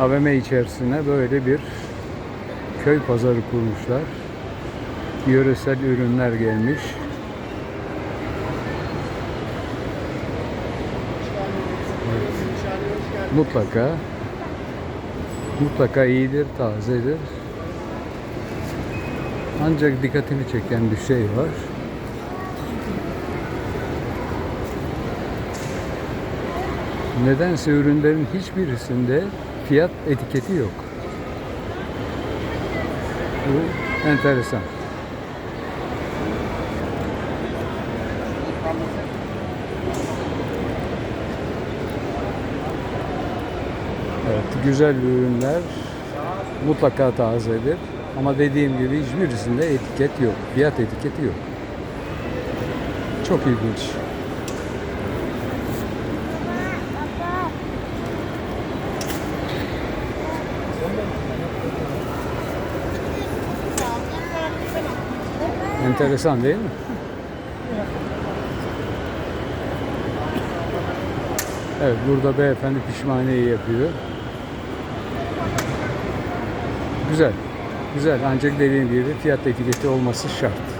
AVM içerisine böyle bir köy pazarı kurmuşlar. Yöresel ürünler gelmiş. Mutlaka mutlaka iyidir, tazedir. Ancak dikkatimi çeken bir şey var. Nedense ürünlerin hiçbirisinde fiyat etiketi yok. Bu enteresan. Evet, güzel ürünler mutlaka tazedir. Ama dediğim gibi hiçbirisinde etiket yok. Fiyat etiketi yok. Çok ilginç. Enteresan değil mi? Evet burada beyefendi pişmaniyeyi yapıyor. Güzel. Güzel ancak dediğim gibi fiyat etiketi olması şart.